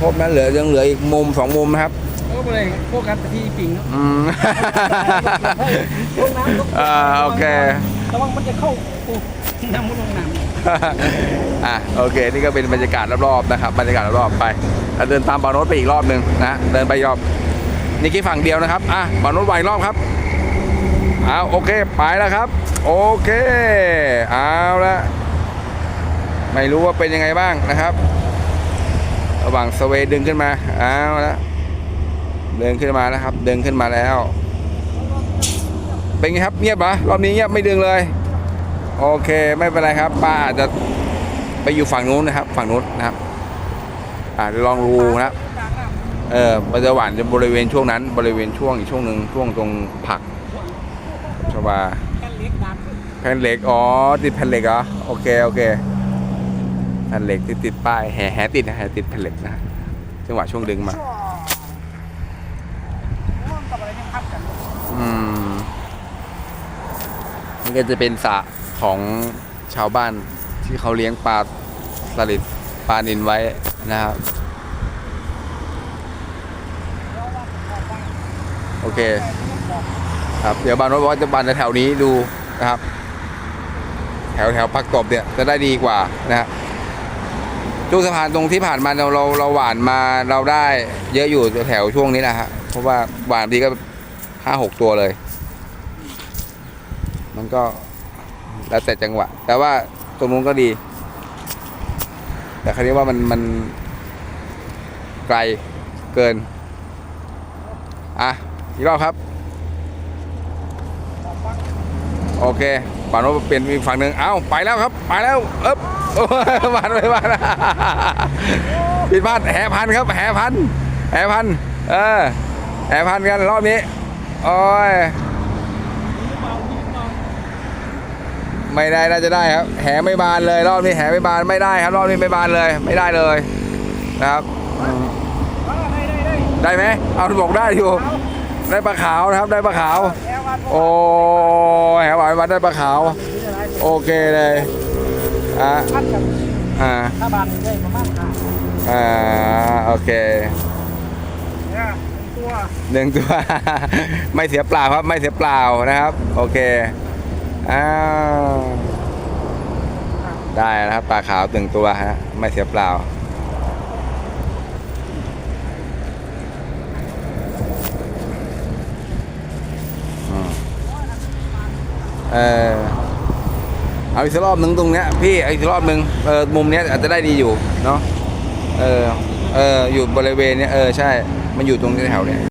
ครบนะเหลือยังเหลืออีกมุมสองมุมนะครับก็เลยโฟกัสไปที่ปิงเนาะอืมลงน้ำลงอ่าโอเคระวังมันจะเข้าโอ้น้ำมุดลงน้ำอะโอเค นี่ก็เป็นบรรยากาศรอบๆนะครับบรรยากาศรอบๆไปแล้วเดินตามบาโนตไปอีกรอบหนึ่งนะเดินไปอีกรอบนี่แค่ฝั่งเดียวนะครับอะบาโนตไปอีกรอบครับเอาโอเคไปแล้วครับ โอเคเอาละไม่รู้ว่าเป็นยังไงบ้างนะครับ ระหว่างสเวดึงขึ้นมาเอาวและเดินขึ้นมาแล้วครับดึงขึ้นมาแล้ว เป็นไงครับเงียบปะรอบนี้เงียบไม่ดึงเลย โอเคไม่เป็นไรครับป้าอาจจะไปอยู่ฝั่งนู้นนะครับ ฝั่งนู้นนะครับอาจจะลองดูนะครับเออมันจะหวานจะบริเวณช่วงนั้น บริเวณช่วงอีกช่วงหนึ่งช่วงตรงผักชวาแค่เล็กน้ำแผ่นเหล็กอ๋อติดแผ่นเหล็กเหรอโอเคโอเค แผ่นเหล็กที่ติดป้ายแห่แห่ติดนะแห่ติดแผ่นเหล็กนะจังหวะช่วงดึงมากับอะไรที่พัดกันอืมนี่ก็จะเป็นสระของชาวบ้านที่เขาเลี้ยงปลาสลิดปลานินไว้นะครับ โอเค ครับ เดี๋ยวบานว่าจะบานแถวนี้ดูนะครับ แถวแถวปักตบเนี่ยจะได้ดีกว่านะครั บช่วงสะพานตรงที่ผ่านมาเราเราเราหวานมาเราได้เยอะอยู่แถวช่วงนี้นะฮะเพราะว่าหวานทีก็ห้าหกตัวเลย มันก็แล้วแต่จังหวะ แต่ว่าตรงนู้นก็ดี แต่คราวนี้ว่ามันมันไกลเกิน อะอีกรอบครับ โอเคป่านโนเปลี่ยนอีกฝั่งหนึ่งเอ้าไปแล้วครับ ไปแล้วเอ๊บโอ้ยบานไปบานผิดพลาดแห่พันครับแห่พันแห่พันเออแห่พันกันรอบนี้โอ้ยไม่ได้น่าจะได้ครับ แหไม่บานเลยรอบนี้แหไม่บานไม่ได้ครับ รอบนี้ไม่บานเลย ไม่ได้เลยนะครับ ได้ได้ได้ได้ไหมเอาบอกได้อยู่ ได้ปลาขาวนะครับ ได้ปลาขาวแค่วันโอ้แหวานมาได้ปลาขาว โอเคเลยอะอ่าถ้าบานได้ประมาณห้าอ่าโอเคเนี่ยตัวหนึ่งตัว ไม่เสียเปล่าครับ ไม่เสียเปล่านะครับ โอเคอ้าวได้นะครับปลาขาวหนึ่งตัวฮะ ไม่เสียเปล่า เออเอาอีกสักรอบหนึ่งตรงเนี้ยพี่เอาอีกสักรอบหนึ่งเออมุมเนี้ยอาจจะได้ดีอยู่เนาะเออเอออยู่บริเวณเนี้ยเออใช่ มันอยู่ตรงแถวเนี้ย